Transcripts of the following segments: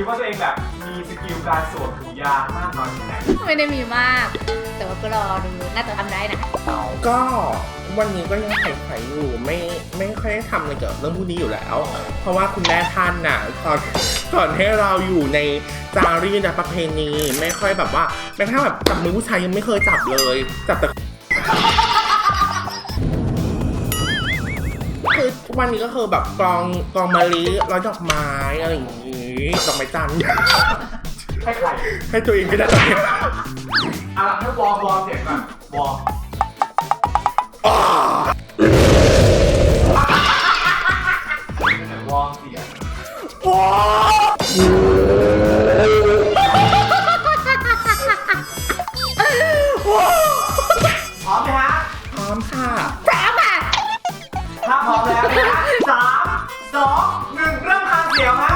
คิดว่าตัวเองแบบมีสกิลการสวมถุงยางมากน้อยแค่ไหนไม่ได้มีมาก แต่ว่าก็รอดูน่าจะทำได้นะ ก็วันนี้ก็ยังไขไขอยู่ไม่ไม่ค่อยได้ทำอะไรเกี่ยวกับเรื่องพวกนี้อยู่แล้ว เพราะว่าคุณแม่ท่านน่ะสอนสอนให้เราอยู่ในจารีตและประเพณี ไม่ค่อยแบบว่าแม้กระทั่งแบบจับมือผู้ชายยังไม่เคยจับเลยจับแต่ ทุกวันนี้ก็คือแบบกองกองมะลิร้อยดอกไม้อะไรอย่างงี้ดอกไม้จันทร์ ให้ใครให้ตัวเองก็ได้ตอนนี้อะให้วอร์มวอร์มเสียงก่อนวอร์มอ้าไหนวอร์มเสียงโอ้พร้อมไหมฮะ พร้อมค่ะ ถ้าพร้อมแล้วนะสามสองหนึ่งเริ่มทางเสียวฮะ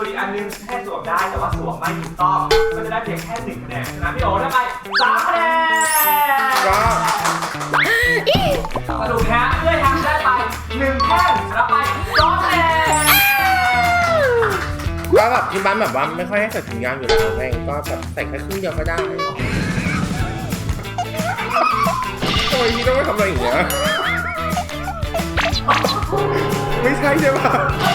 ส่วนอีกอันหนึงแค่สวมได้แต่ว่าสวมไม่ถูกต้อง ก็จะได้เพียงแค่หนึ่งคะแนนนะพี่โอได้ไปสามคะแนนก็สรุปนะฮะเพื่อทำได้ไปหนึ่งแท่งรับไปสองคะแนนก็แบบที่บ้านแบบว่าไม่ค่อยให้ใส่ถุงยางอยู่แล้วไงก็แบบใส่แค่ครึ่งเดียวก็ได้โอ้ยพี่ต้องไปทำอะไรอย่างเงี้ยไม่ใช่ใช่ปะ